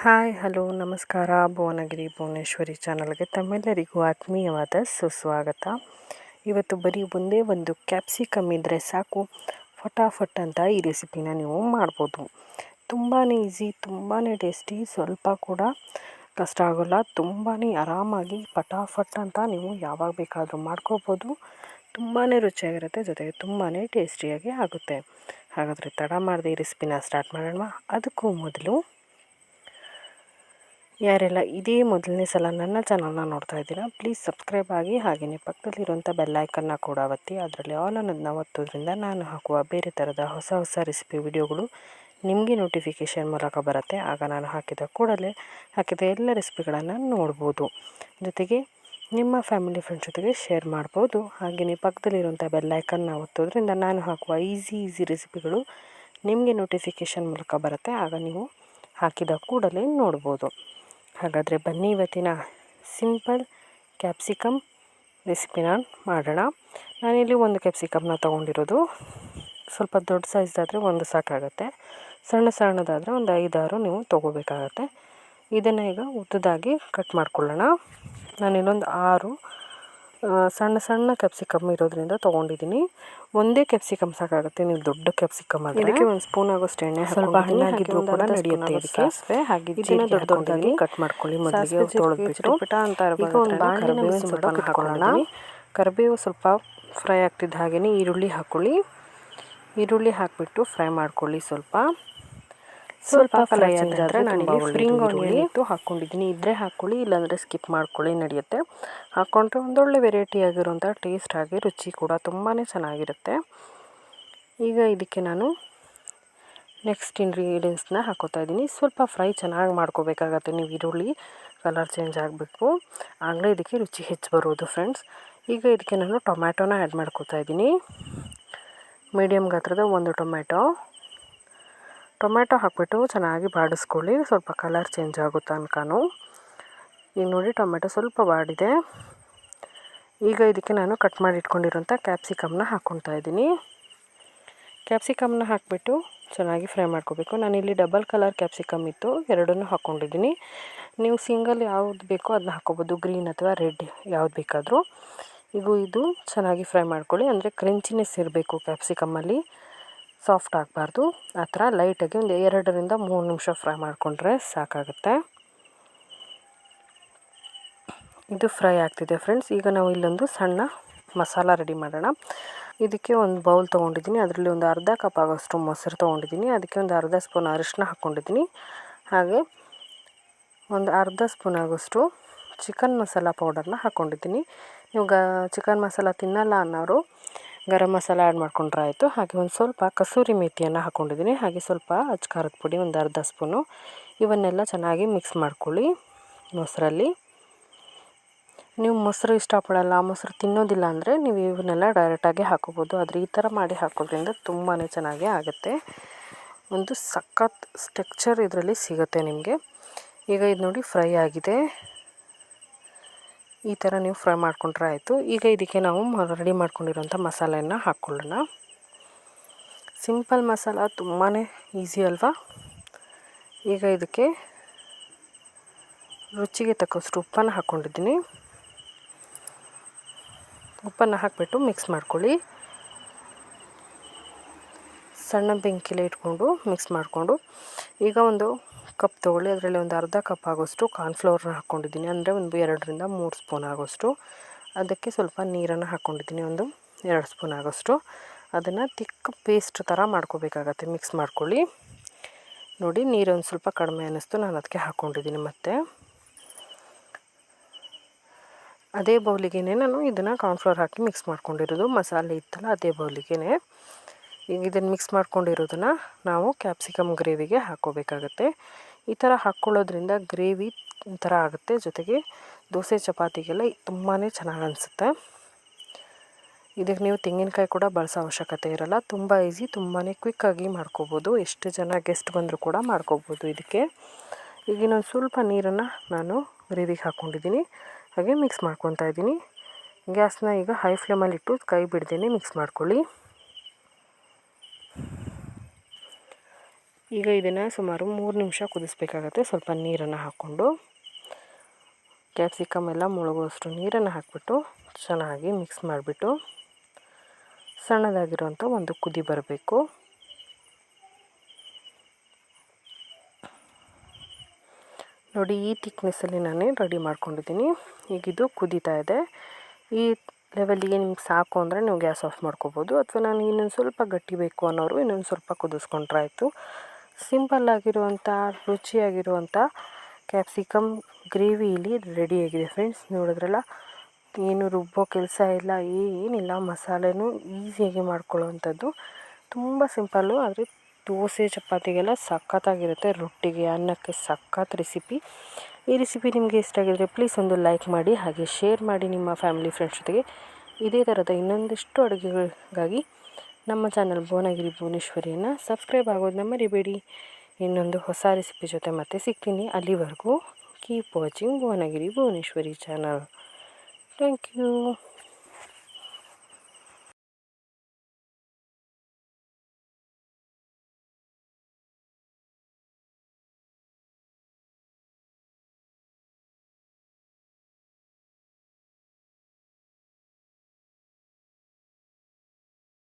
Hi, hello, ನಮಸ್ಕಾರ. ಭುವನಗಿರಿ ಭುವನೇಶ್ವರಿ ಚಾನಲ್ಗೆ ತಮ್ಮೆಲ್ಲರಿಗೂ ಆತ್ಮೀಯವಾದ ಸುಸ್ವಾಗತ. ಇವತ್ತು ಬರೀ ಒಂದೇ ಒಂದು ಕ್ಯಾಪ್ಸಿಕಮ್ ಇದ್ದರೆ ಸಾಕು. ಫಟಾಫಟ್ ಅಂತ ಈ ರೆಸಿಪಿನ ನೀವು ಮಾಡ್ಬೋದು. ತುಂಬಾ ಈಸಿ ತುಂಬಾ ಟೇಸ್ಟಿ, ಸ್ವಲ್ಪ ಕೂಡ ಕಷ್ಟ ಆಗೋಲ್ಲ. ತುಂಬಾ ಆರಾಮಾಗಿ ಫಟಾಫಟ್ ಅಂತ ನೀವು ಯಾವಾಗ ಬೇಕಾದರೂ ಮಾಡ್ಕೋಬೋದು. ತುಂಬಾ ರುಚಿಯಾಗಿರುತ್ತೆ, ಜೊತೆಗೆ ತುಂಬಾ ಟೇಸ್ಟಿಯಾಗಿ ಆಗುತ್ತೆ. ಹಾಗಾದರೆ ತಡ ಮಾಡದೆ ಈ ರೆಸಿಪಿನ ಸ್ಟಾರ್ಟ್ ಮಾಡೋಣ ಅದಕ್ಕೂ ಮೊದಲು ಯಾರೆಲ್ಲ ಇದೇ ಮೊದಲನೇ ಸಲ ನನ್ನ ಚಾನಲ್ನ ನೋಡ್ತಾ ಇದ್ದೀರಾ ಪ್ಲೀಸ್ ಸಬ್ಸ್ಕ್ರೈಬ್ ಆಗಿ ಹಾಗೆಯೇ ಪಕ್ಕದಲ್ಲಿರುವಂಥ ಬೆಲ್ಲೈಕನ್ನ ಕೂಡ ಒತ್ತಿ, ಅದರಲ್ಲಿ ಆಲ್ ಅನ್ನೋದನ್ನ ಒತ್ತೋದ್ರಿಂದ ನಾನು ಹಾಕುವ ಬೇರೆ ಥರದ ಹೊಸ ಹೊಸ ರೆಸಿಪಿ ವಿಡಿಯೋಗಳು ನಿಮಗೆ ನೋಟಿಫಿಕೇಷನ್ ಮೂಲಕ ಬರುತ್ತೆ. ಆಗ ನಾನು ಹಾಕಿದ ಕೂಡಲೇ ಹಾಕಿದ ಎಲ್ಲ ರೆಸಿಪಿಗಳನ್ನು ನೋಡ್ಬೋದು. ಜೊತೆಗೆ ನಿಮ್ಮ ಫ್ಯಾಮಿಲಿ ಫ್ರೆಂಡ್ಸ್ ಜೊತೆಗೆ ಶೇರ್ ಮಾಡ್ಬೋದು. ಹಾಗೆಯೇ ಪಕ್ಕದಲ್ಲಿರುವಂಥ ಬೆಲ್ಲೈಕನ್ನ ಒತ್ತೋದ್ರಿಂದ ನಾನು ಹಾಕುವ ಈಸಿ ಈಸಿ ರೆಸಿಪಿಗಳು ನಿಮಗೆ ನೋಟಿಫಿಕೇಷನ್ ಮೂಲಕ ಬರುತ್ತೆ. ಆಗ ನೀವು ಹಾಕಿದ ಕೂಡಲೇ ನೋಡ್ಬೋದು. ಹಾಗಾದರೆ ಬನ್ನಿ ಇವತ್ತಿನ ಸಿಂಪಲ್ ಕ್ಯಾಪ್ಸಿಕಮ್ ರೆಸಿಪಿನ ಮಾಡೋಣ. ನಾನಿಲ್ಲಿ ಒಂದು ಕ್ಯಾಪ್ಸಿಕಮ್ನ ತೊಗೊಂಡಿರೋದು. ಸ್ವಲ್ಪ ದೊಡ್ಡ ಸೈಜ್ದಾದರೆ ಒಂದು ಸಾಕಾಗುತ್ತೆ. ಸಣ್ಣ ಸಣ್ಣದಾದರೆ ಒಂದು ಐದಾರು ನೀವು ತೊಗೋಬೇಕಾಗತ್ತೆ. ಇದನ್ನು ಈಗ ಉದ್ದದಾಗಿ ಕಟ್ ಮಾಡ್ಕೊಳ್ಳೋಣ. ನಾನಿಲ್ಲೊಂದು ಆರು ಸಣ್ಣ ಸಣ್ಣ ಕ್ಯಾಪ್ಸಿಕಮ್ ಇರೋದ್ರಿಂದ ತೊಗೊಂಡಿದ್ದೀನಿ ಒಂದೇ ಕ್ಯಾಪ್ಸಿಕಮ್ ಸಾಕಾಗುತ್ತೆ. ನೀವು ದೊಡ್ಡ ಕ್ಯಾಪ್ಸಿಕಮ್ ಆದರೆ ಇದಕ್ಕೆ ಒಂದು ಸ್ಪೂನ್ ಆಗೋಷ್ಟು ಎಣ್ಣೆ ಸ್ವಲ್ಪ ಹಣ್ಣಾಗಿದ್ರು ಕೂಡ ನಡೆಯುತ್ತೆ ಇದಕ್ಕೆ. ಹಾಗೆ ಇದನ್ನ ದೊಡ್ಡ ದೊಡ್ಡದಾಗಿ ಕಟ್ ಮಾಡ್ಕೊಳ್ಳಿ. ಮೊದಲಿಗೆ ತೊಳೆದ್ಬಿಟ್ಟು ಅಂತ ಈಗ ಒಂದು ಬಾಣಲೆನ ಸ್ವಲ್ಪ ಹಾಕೊಳ್ಳೋಣ ಕರಿಬೇವು ಸ್ವಲ್ಪ ಫ್ರೈ ಆಗ್ತಿದ್ದ ಹಾಗೆಯೇ ಈರುಳ್ಳಿ ಹಾಕ್ಕೊಳ್ಳಿ ಈರುಳ್ಳಿ ಹಾಕಿಬಿಟ್ಟು ಫ್ರೈ ಮಾಡ್ಕೊಳ್ಳಿ ಸ್ವಲ್ಪ. ಸ್ವಲ್ಪ ಫ್ರೈ ನಾನು ಸ್ಪ್ರಿಂಗ್ ಆನಿಯನ್ ಇತ್ತು ಹಾಕ್ಕೊಂಡಿದ್ದೀನಿ ಇದ್ದರೆ ಹಾಕ್ಕೊಳ್ಳಿ ಇಲ್ಲಾಂದರೆ ಸ್ಕಿಪ್ ಮಾಡ್ಕೊಳ್ಳಿ ನಡೆಯುತ್ತೆ. ಹಾಕ್ಕೊಂಡ್ರೆ ಒಂದೊಳ್ಳೆ ವೆರೈಟಿ ಆಗಿರುವಂಥ ಟೇಸ್ಟ್ ಆಗಿ ರುಚಿ ಕೂಡ ತುಂಬಾ ಚೆನ್ನಾಗಿರುತ್ತೆ. ಈಗ ಇದಕ್ಕೆ ನಾನು ನೆಕ್ಸ್ಟ್ ಇಂಗ್ರೀಡಿಯೆಂಟ್ಸ್ನ ಹಾಕೋತಾ ಇದ್ದೀನಿ. ಸ್ವಲ್ಪ ಫ್ರೈ ಚೆನ್ನಾಗಿ ಮಾಡ್ಕೋಬೇಕಾಗತ್ತೆ. ನೀವು ಈರುಳ್ಳಿ ಕಲರ್ ಚೇಂಜ್ ಆಗಬೇಕು. ಆಗಲೇ ಇದಕ್ಕೆ ರುಚಿ ಹೆಚ್ಚು ಬರೋದು ಫ್ರೆಂಡ್ಸ್ ಈಗ ಇದಕ್ಕೆ ನಾನು ಟೊಮ್ಯಾಟೊನ ಆ್ಯಡ್ ಮಾಡ್ಕೋತಾ ಇದ್ದೀನಿ. ಮೀಡಿಯಮ್ ಗಾತ್ರದ ಒಂದು ಟೊಮ್ಯಾಟೊ. ಟೊಮ್ಯಾಟೊ ಹಾಕ್ಬಿಟ್ಟು ಚೆನ್ನಾಗಿ ಬಾಡಿಸ್ಕೊಳ್ಳಿ. ಸ್ವಲ್ಪ ಕಲರ್ ಚೇಂಜ್ ಆಗೋ ತನಕನೂ ಈಗ ನೋಡಿ ಟೊಮೆಟೊ ಸ್ವಲ್ಪ ಬಾಡಿದೆ. ಈಗ ಇದಕ್ಕೆ ನಾನು ಕಟ್ ಮಾಡಿ ಇಟ್ಕೊಂಡಿರೋಂಥ ಕ್ಯಾಪ್ಸಿಕಮ್ನ ಹಾಕ್ಕೊಳ್ತಾ ಇದ್ದೀನಿ. ಕ್ಯಾಪ್ಸಿಕಮ್ನ ಹಾಕಿಬಿಟ್ಟು ಚೆನ್ನಾಗಿ ಫ್ರೈ ಮಾಡ್ಕೋಬೇಕು. ನಾನಿಲ್ಲಿ ಡಬಲ್ ಕಲರ್ ಕ್ಯಾಪ್ಸಿಕಮ್ ಇತ್ತು. ಎರಡನ್ನೂ ಹಾಕ್ಕೊಂಡಿದ್ದೀನಿ. ನೀವು ಸಿಂಗಲ್ ಯಾವ್ದು ಬೇಕೋ ಅದನ್ನ ಹಾಕ್ಕೋಬೋದು. ಗ್ರೀನ್ ಅಥವಾ ರೆಡ್ ಯಾವ್ದು ಬೇಕಾದರೂ. ಈಗ ಇದು ಚೆನ್ನಾಗಿ ಫ್ರೈ ಮಾಡ್ಕೊಳ್ಳಿ. ಅಂದರೆ ಕ್ರಂಚಿನೆಸ್ ಇರಬೇಕು ಕ್ಯಾಪ್ಸಿಕಮ್ಮಲ್ಲಿ. ಸಾಫ್ಟ್ ಆಗಬಾರ್ದು. ಆ ಥರ ಲೈಟಾಗಿ ಒಂದು ಎರಡರಿಂದ ಮೂರು ನಿಮಿಷ ಫ್ರೈ ಮಾಡಿಕೊಂಡ್ರೆ ಸಾಕಾಗುತ್ತೆ. ಇದು ಫ್ರೈ ಆಗ್ತಿದೆ ಫ್ರೆಂಡ್ಸ್. ಈಗ ನಾವು ಇಲ್ಲೊಂದು ಸಣ್ಣ ಮಸಾಲ ರೆಡಿ ಮಾಡೋಣ. ಇದಕ್ಕೆ ಒಂದು ಬೌಲ್ ತೊಗೊಂಡಿದ್ದೀನಿ. ಅದರಲ್ಲಿ ಒಂದು ಅರ್ಧ ಕಪ್ ಆಗೋಷ್ಟು ಮೊಸರು ತೊಗೊಂಡಿದ್ದೀನಿ. ಅದಕ್ಕೆ ಒಂದು ಅರ್ಧ ಸ್ಪೂನ್ ಅರಿಶಿನ ಹಾಕ್ಕೊಂಡಿದ್ದೀನಿ. ಹಾಗೆ ಒಂದು ಅರ್ಧ ಸ್ಪೂನ್ ಆಗೋಷ್ಟು ಚಿಕನ್ ಮಸಾಲ ಪೌಡರ್ನ ಹಾಕ್ಕೊಂಡಿದ್ದೀನಿ. ನೀವು ಚಿಕನ್ ಮಸಾಲ ತಿನ್ನಲ್ಲ ಅನ್ನೋರು ಗರಂ ಮಸಾಲ ಆ್ಯಡ್ ಮಾಡ್ಕೊಂಡ್ರೆ ಆಯಿತು. ಹಾಗೆ ಒಂದು ಸ್ವಲ್ಪ ಕಸೂರಿ ಮೇಥಿಯನ್ನು ಹಾಕ್ಕೊಂಡಿದ್ದೀನಿ ಹಾಗೆ ಸ್ವಲ್ಪ ಅಚ್ಕಾರದ ಪುಡಿ, ಒಂದು ಅರ್ಧ ಸ್ಪೂನು. ಇವನ್ನೆಲ್ಲ ಚೆನ್ನಾಗಿ ಮಿಕ್ಸ್ ಮಾಡ್ಕೊಳ್ಳಿ ಮೊಸರಲ್ಲಿ. ನೀವು ಮೊಸರು ಇಷ್ಟಪಡಲ್ಲ, ಮೊಸರು ತಿನ್ನೋದಿಲ್ಲ ಅಂದರೆ ನೀವು ಇವನ್ನೆಲ್ಲ ಡೈರೆಕ್ಟಾಗಿ ಹಾಕೋಬೋದು. ಆದರೆ ಈ ಥರ ಮಾಡಿ ಹಾಕೋದ್ರಿಂದ ತುಂಬಾ ಚೆನ್ನಾಗಿ ಆಗುತ್ತೆ. ಒಂದು ಸಖತ್ ಸ್ಟ್ರಕ್ಚರ್ ಇದರಲ್ಲಿ ಸಿಗುತ್ತೆ ನಿಮಗೆ. ಈಗ ಇದು ನೋಡಿ ಫ್ರೈ ಆಗಿದೆ. ಈ ಥರ ನೀವು ಫ್ರೈ ಮಾಡ್ಕೊಂಡ್ರೆ ಆಯಿತು. ಈಗ ಇದಕ್ಕೆ ನಾವು ರೆಡಿ ಮಾಡ್ಕೊಂಡಿರೋಂಥ ಮಸಾಲೆಯನ್ನು ಹಾಕ್ಕೊಳ್ಳೋಣ. ಸಿಂಪಲ್ ಮಸಾಲ ತುಂಬಾ ಈಸಿ ಅಲ್ವಾ? ಈಗ ಇದಕ್ಕೆ ರುಚಿಗೆ ತಕ್ಕಷ್ಟು ಉಪ್ಪನ್ನು ಹಾಕ್ಕೊಂಡಿದ್ದೀನಿ. ಉಪ್ಪನ್ನು ಹಾಕಿಬಿಟ್ಟು ಮಿಕ್ಸ್ ಮಾಡ್ಕೊಳ್ಳಿ. ಸಣ್ಣ ಬೆಂಕಿಲೇ ಇಟ್ಕೊಂಡು ಮಿಕ್ಸ್ ಮಾಡಿಕೊಂಡು. ಈಗ ಒಂದು ಕಪ್ ತೊಗೊಳ್ಳಿ, ಅದರಲ್ಲಿ ಒಂದು ಅರ್ಧ ಕಪ್ ಆಗೋಷ್ಟು ಕಾರ್ನ್ಫ್ಲೋರ್ನ ಹಾಕ್ಕೊಂಡಿದ್ದೀನಿ. ಅಂದರೆ ಒಂದು ಎರಡರಿಂದ ಮೂರು ಸ್ಪೂನ್ ಆಗೋಷ್ಟು. ಅದಕ್ಕೆ ಸ್ವಲ್ಪ ನೀರನ್ನು ಹಾಕ್ಕೊಂಡಿದ್ದೀನಿ, ಒಂದು ಎರಡು ಸ್ಪೂನ್ ಆಗೋಷ್ಟು. ಅದನ್ನು ತಿಕ್ಕ ಪೇಸ್ಟ್ ಥರ ಮಾಡ್ಕೋಬೇಕಾಗತ್ತೆ ಮಿಕ್ಸ್ ಮಾಡ್ಕೊಳ್ಳಿ. ನೋಡಿ ನೀರೊಂದು ಸ್ವಲ್ಪ ಕಡಿಮೆ ಅನ್ನಿಸ್ತು, ನಾನು ಅದಕ್ಕೆ ಹಾಕ್ಕೊಂಡಿದ್ದೀನಿ ಮತ್ತು. ಅದೇ ಬೌಲಿಗೆ ನಾನು ಇದನ್ನು ಕಾರ್ನ್ಫ್ಲೋರ್ ಹಾಕಿ ಮಿಕ್ಸ್ ಮಾಡ್ಕೊಂಡಿರೋದು, ಮಸಾಲೆ ಇತ್ತಲ್ಲ ಅದೇ ಬೌಲಿಗೆ ಈಗ ಇದನ್ನು ಮಿಕ್ಸ್ ಮಾಡ್ಕೊಂಡಿರೋದನ್ನು ನಾವು ಕ್ಯಾಪ್ಸಿಕಮ್ ಗ್ರೇವಿಗೆ ಹಾಕ್ಕೋಬೇಕಾಗತ್ತೆ ಈ ಥರ ಹಾಕ್ಕೊಳ್ಳೋದ್ರಿಂದ ಗ್ರೇವಿ ಒಂಥರ ಆಗುತ್ತೆ. ಜೊತೆಗೆ ದೋಸೆ ಚಪಾತಿಗೆಲ್ಲ ತುಂಬಾ ಚೆನ್ನಾಗಿ ಅನಿಸುತ್ತೆ. ಇದಕ್ಕೆ ನೀವು ತೆಂಗಿನಕಾಯಿ ಕೂಡ ಬಳಸೋ ಅವಶ್ಯಕತೆ ಇರಲ್ಲ. ತುಂಬ ಈಸಿ ತುಂಬಾ ಕ್ವಿಕ್ಕಾಗಿ ಮಾಡ್ಕೋಬೋದು. ಎಷ್ಟು ಜನ ಗೆಸ್ಟ್ ಬಂದರೂ ಕೂಡ ಮಾಡ್ಕೋಬೋದು ಇದಕ್ಕೆ. ಈಗ ಇನ್ನೊಂದು ಸ್ವಲ್ಪ ನೀರನ್ನು ನಾನು ಗ್ರೇವಿಗೆ ಹಾಕ್ಕೊಂಡಿದ್ದೀನಿ. ಹಾಗೆ ಮಿಕ್ಸ್ ಮಾಡ್ಕೊತಾ ಇದ್ದೀನಿ. ಗ್ಯಾಸ್ನ ಈಗ ಹೈ ಫ್ಲೇಮಲ್ಲಿಟ್ಟು ಕೈ ಬಿಡ್ದೇನೆ ಮಿಕ್ಸ್ ಮಾಡ್ಕೊಳ್ಳಿ. ಈಗ ಇದನ್ನು ಸುಮಾರು ಮೂರು ನಿಮಿಷ ಕುದಿಸ್ಬೇಕಾಗತ್ತೆ. ಸ್ವಲ್ಪ ನೀರನ್ನು ಹಾಕ್ಕೊಂಡು ಕ್ಯಾಪ್ಸಿಕಮ್ ಎಲ್ಲ ಮುಳುಗುವಷ್ಟು ನೀರನ್ನು ಹಾಕಿಬಿಟ್ಟು ಚೆನ್ನಾಗಿ ಮಿಕ್ಸ್ ಮಾಡಿಬಿಟ್ಟು ಸಣ್ಣದಾಗಿರುವಂಥ ಒಂದು ಕುದಿ ಬರಬೇಕು. ನೋಡಿ ಈ ಥಿಕ್ನೆಸ್ಸಲ್ಲಿ ನಾನು ರೆಡಿ ಮಾಡ್ಕೊಂಡಿದ್ದೀನಿ. ಈಗ ಇದು ಕುದೀತಾ ಇದೆ. ಈ ಲೆವೆಲ್ಲಿಗೆ ನಿಮ್ಗೆ ಸಾಕು ಅಂದರೆ ನೀವು ಗ್ಯಾಸ್ ಆಫ್ ಮಾಡ್ಕೋಬೋದು. ಅಥವಾ ನಾನು ಇನ್ನೊಂದು ಸ್ವಲ್ಪ ಗಟ್ಟಿ ಬೇಕು ಅನ್ನೋರು ಇನ್ನೊಂದು ಸ್ವಲ್ಪ ಕುದಿಸ್ಕೊಂಡ್ರೆ ಆಯಿತು. ಸಿಂಪಲ್ ಆಗಿರುವಂಥ, ರುಚಿಯಾಗಿರುವಂಥ ಕ್ಯಾಪ್ಸಿಕಮ್ ಗ್ರೇವಿ ಇಲ್ಲಿ ರೆಡಿಯಾಗಿದೆ ಫ್ರೆಂಡ್ಸ್ ನೋಡಿದ್ರಲ್ಲ? ಏನು ರುಬ್ಬೋ ಕೆಲಸ ಇಲ್ಲ, ಏನಿಲ್ಲ, ಮಸಾಲೆನೂ ಈಸಿಯಾಗಿ ಮಾಡ್ಕೊಳ್ಳೋವಂಥದ್ದು. ತುಂಬ ಸಿಂಪಲ್ಲು ಆದರೆ ದೋಸೆ, ಚಪಾತಿಗೆಲ್ಲ ಸಖತ್ತಾಗಿರುತ್ತೆ. ರೊಟ್ಟಿಗೆ, ಅನ್ನಕ್ಕೆ ಸಖತ್ ರೆಸಿಪಿ ಈ ರೆಸಿಪಿ ನಿಮಗೆ ಇಷ್ಟ ಆಗಿದ್ರೆ ಪ್ಲೀಸ್ ಒಂದು ಲೈಕ್ ಮಾಡಿ, ಹಾಗೆ ಶೇರ್ ಮಾಡಿ ನಿಮ್ಮ ಫ್ಯಾಮಿಲಿ ಫ್ರೆಂಡ್ಸ್ ಜೊತೆಗೆ. ಇದೇ ಥರದ ಇನ್ನೊಂದಿಷ್ಟು ಅಡುಗೆಗಳಿಗಾಗಿ ನಮ್ಮ ಚಾನಲ್ ಭುವನಗಿರಿ ಭುವನೇಶ್ವರಿಯನ್ನು ಸಬ್ಸ್ಕ್ರೈಬ್ ಆಗೋದನ್ನ ಮರಿಬೇಡಿ. ಇನ್ನೊಂದು ಹೊಸ ರೆಸಿಪಿ ಜೊತೆ ಮತ್ತೆ ಸಿಗ್ತೀನಿ. ಅಲ್ಲಿವರೆಗೂ keep watching Bhuvanagiri Bhuvaneshwari channel. Thank you